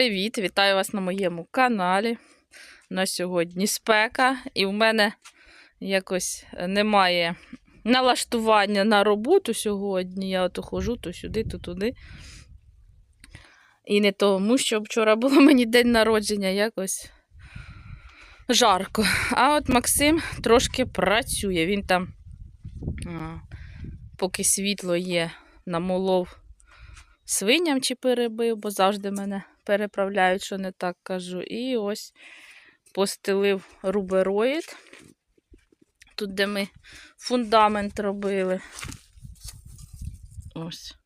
Привіт, вітаю вас на моєму каналі. На сьогодні спека, і в мене якось немає налаштування на роботу сьогодні. Я ото хожу то сюди, то туди. І не тому, що вчора було мені день народження, якось жарко. А от Максим трошки працює. Він там, поки світло є, намолов свиням чи перебив, бо завжди мене переправляють, що не так кажу. І ось постелив рубероїд. Тут, де ми фундамент робили. Ось.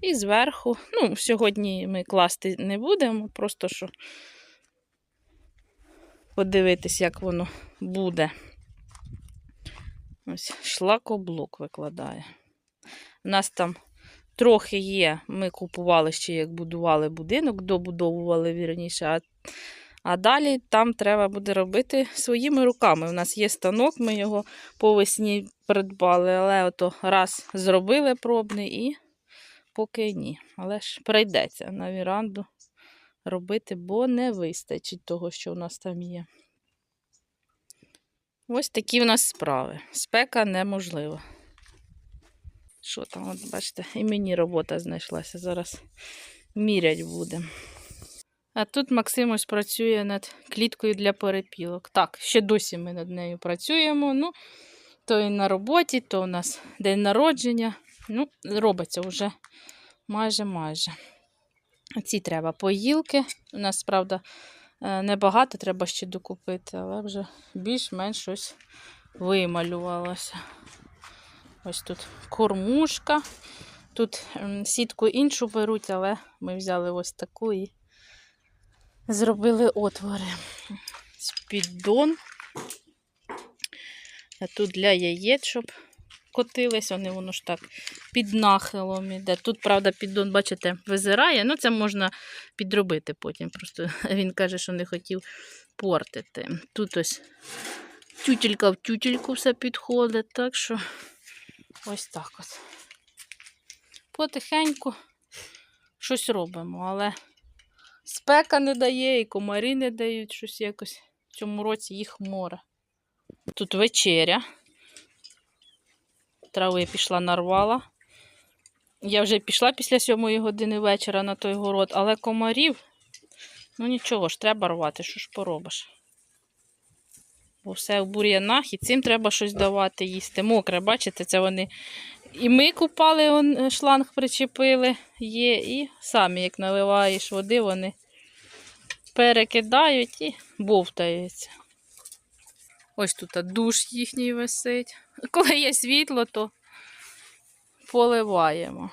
І зверху, ну, сьогодні ми класти не будемо, просто що подивитись, як воно буде. Ось шлакоблок викладає. У нас там трохи є. Ми купували ще, як будували будинок, добудовували вірніше. А, а далі там треба буде робити своїми руками. У нас є станок, ми його по весні придбали, але ото раз зробили пробний і поки ні. Але ж прийдеться на віранду робити, бо не вистачить того, що у нас там є. Ось такі в нас справи. Спека неможлива. Що там, от бачите, і мені робота знайшлася. Зараз мірять будемо. А тут Максим працює над кліткою для перепілок. Так, ще досі ми над нею працюємо. Ну, то і на роботі, то у нас день народження. Ну, робиться вже майже-майже. Ці треба поїлки. У нас, правда, е, небагато, треба ще докупити, але вже більш-менш щось вималювалося. Ось тут кормушка. Тут сітку іншу беруть, але ми взяли ось таку і зробили отвори. Піддон. А тут для яєць, щоб котились, вони воно ж так під нахилом іде. Тут, правда, піддон, бачите, визирає. Ну, це можна підробити потім. Просто він каже, що не хотів портити. Тут ось тютелька в тютельку все підходить, так що. Ось так от. Потихеньку щось робимо, але спека не дає, і комарі не дають щось якось. В цьому році їх море. Тут вечеря. Трави пішла нарвала. Я вже пішла після сьомої години вечора на той город, але комарів, ну нічого ж, треба рвати, що ж поробиш. Бо все в бур'янах, і цим треба щось давати їсти. Мокре, бачите, це вони. І ми купали, он, е, шланг причепили, є, і самі, як наливаєш води, вони перекидають і бовтаються. Ось тут душ їхній висить. Коли є світло, то поливаємо.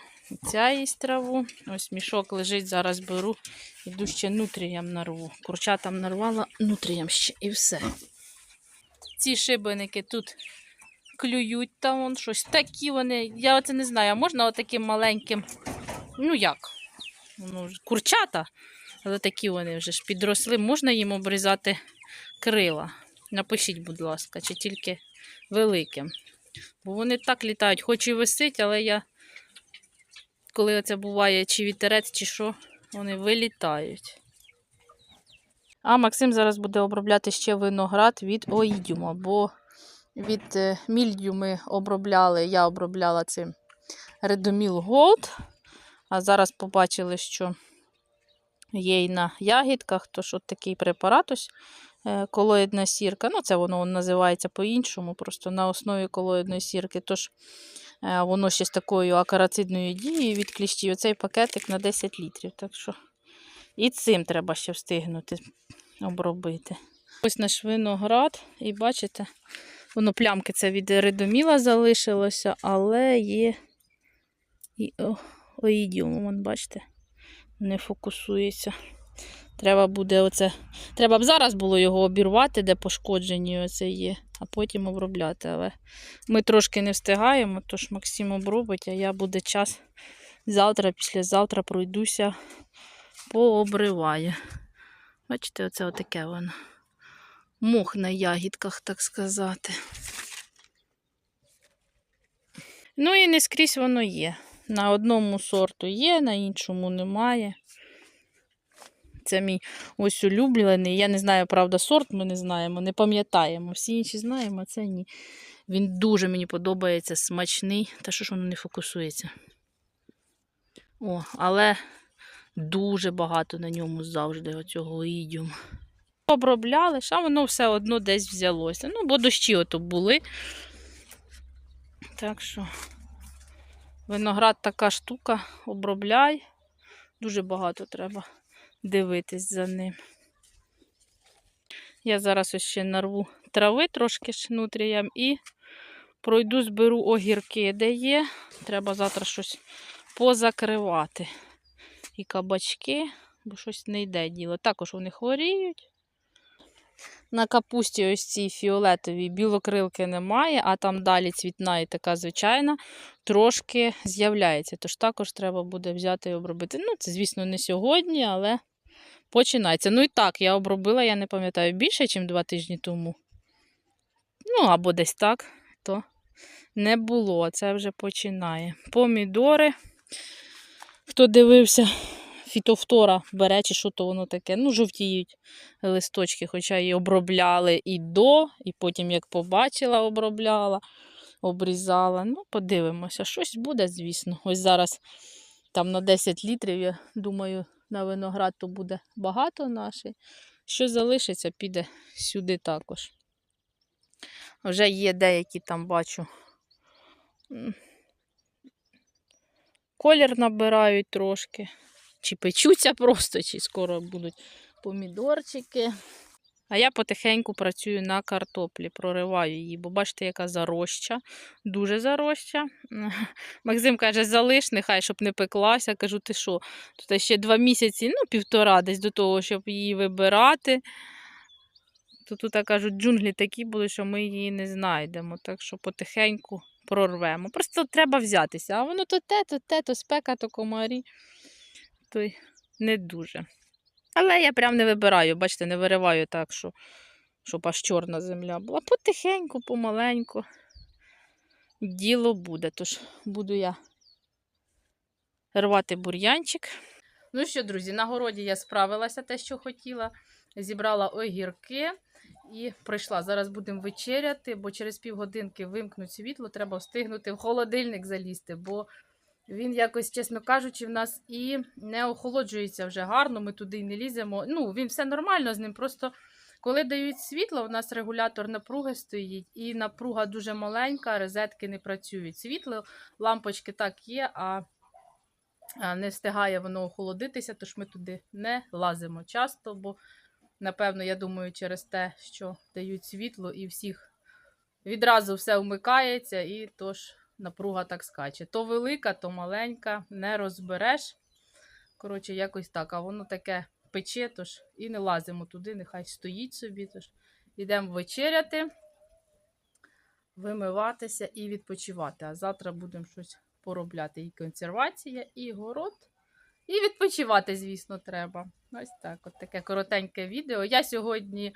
Ця їсть траву. Ось мішок лежить, зараз беру, іду ще нутріям нарву. Курчатам нарвала, нутріям ще і все. Ці шибеники тут клюють там вон щось. Такі вони. Я оце не знаю, а можна отаким маленьким. Ну як? Ну, курчата, але такі вони вже ж підросли. Можна їм обрізати крила. Напишіть, будь ласка, чи тільки великим. Бо вони так літають, хоч і висить, але я, коли це буває, чи вітерець, чи що, вони вилітають. А Максим зараз буде обробляти ще виноград від оїдіума, бо від е, мільдю ми обробляли, я обробляла цим Redomil Gold. А зараз побачили, що є і на ягідках, тож от такий препарат ось е, колоїдна сірка. Ну, це воно називається по-іншому, просто на основі колоїдної сірки. Тож е, воно ще з такою акарацидною дією від кліщів. Оцей пакетик на 10 літрів. Так що і цим треба ще встигнути обробити. Ось наш виноград, і бачите, воно плямки це від редоміла залишилося, але є і оїдіум, бачите, не фокусується. Треба буде оце. Треба б зараз було його обірвати, де пошкоджені оце є, а потім обробляти. Але ми трошки не встигаємо, тож Максим обробить, а я буде час завтра, післязавтра пройдуся, пообриваю. Бачите, оце отаке воно. Мох на ягідках, так сказати. Ну і не скрізь воно є. На одному сорту є, на іншому немає. Це мій ось улюблений. Я не знаю, правда, сорт ми не знаємо, не пам'ятаємо. Всі інші знаємо, а це ні. Він дуже мені подобається, смачний. Та що ж воно не фокусується? О, але дуже багато на ньому завжди оцього ідіуму. Обробляли, а воно все одно десь взялося. Ну, бо дощі ото були. Так що виноград така штука, обробляй. Дуже багато треба дивитись за ним. Я зараз ще нарву трави трошки ж і пройду, зберу огірки, де є. Треба завтра щось позакривати. І кабачки, бо щось не йде діло. Також вони хворіють. На капусті ось цій фіолетовій білокрилки немає, а там далі цвітна і така звичайна, трошки з'являється. Тож також треба буде взяти і обробити. Ну, це, звісно, не сьогодні, але починається. Ну і так, я обробила, я не пам'ятаю, більше, ніж два тижні тому. Ну, або десь так, то не було. Це вже починає. Помідори. Хто дивився, фітофтора бере, чи що то воно таке. Ну, жовтіють листочки, хоча і обробляли і до, і потім, як побачила, обробляла, обрізала. Ну, подивимося, щось буде, звісно. Ось зараз там на 10 літрів, я думаю, на виноград то буде багато наших. Що залишиться, піде сюди також. Вже є деякі там бачу. Колір набирають трошки. Чи печуться просто, чи скоро будуть помідорчики. А я потихеньку працюю на картоплі, прориваю її, бо бачите, яка зароща, дуже зароща. Максим каже, залиш, нехай, щоб не пеклася. Кажу, ти що? Тут ще два місяці, ну, півтора десь до того, щоб її вибирати. То тут, кажуть, джунглі такі були, що ми її не знайдемо. Так що потихеньку прорвемо. Просто треба взятися. А воно то те, то те, то спека, то комарі. То й не дуже. Але я прям не вибираю, бачите, не вириваю так, що, щоб аж чорна земля була. Потихеньку, помаленьку. Діло буде. Тож буду я рвати бур'янчик. Ну що, друзі, на городі я справилася те, що хотіла. Зібрала огірки і прийшла. Зараз будемо вечеряти, бо через півгодинки вимкнуть світло, треба встигнути в холодильник залізти, бо він якось, чесно кажучи, в нас і не охолоджується вже гарно, ми туди й не ліземо. Ну, він все нормально з ним. Просто коли дають світло, у нас регулятор напруги стоїть, і напруга дуже маленька, розетки не працюють. Світло, лампочки так є, а не встигає воно охолодитися, тож ми туди не лазимо часто, бо, напевно, я думаю, через те, що дають світло, і всіх відразу все вмикається, і тож напруга так скаче. То велика, то маленька, не розбереш. Коротше, якось так. А воно таке пече, тож і не лазимо туди, нехай стоїть собі. Тож йдемо вечеряти, вимиватися і відпочивати. А завтра будемо щось поробляти. І консервація, і город. І відпочивати, звісно, треба. Ось так, от таке коротеньке відео. Я сьогодні,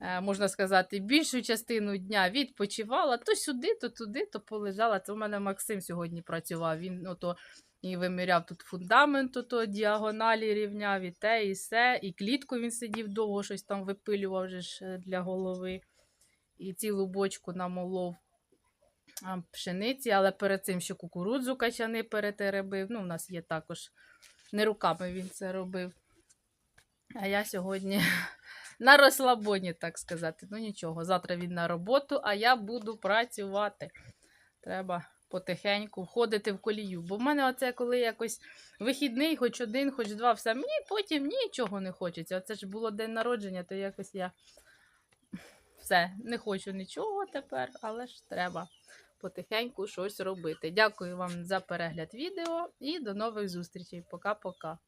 е, можна сказати, більшу частину дня відпочивала то сюди, то туди, то полежала. Це у мене Максим сьогодні працював. Він ото і виміряв тут фундамент, ото діагоналі рівняв, і те, і все. І клітку він сидів довго, щось там випилював же ж е, для голови. І цілу бочку намолов пшениці, але перед цим ще кукурудзу качани перетеребив. Ну, у нас є також не руками він це робив. А я сьогодні на розслабоні, так сказати. Ну нічого, завтра він на роботу, а я буду працювати. Треба потихеньку входити в колію. Бо в мене оце коли якось вихідний, хоч один, хоч два, все, мені потім нічого не хочеться. Оце ж було день народження, то якось я все, не хочу нічого тепер, але ж треба потихеньку щось робити. Дякую вам за перегляд відео і до нових зустрічей. Пока-пока.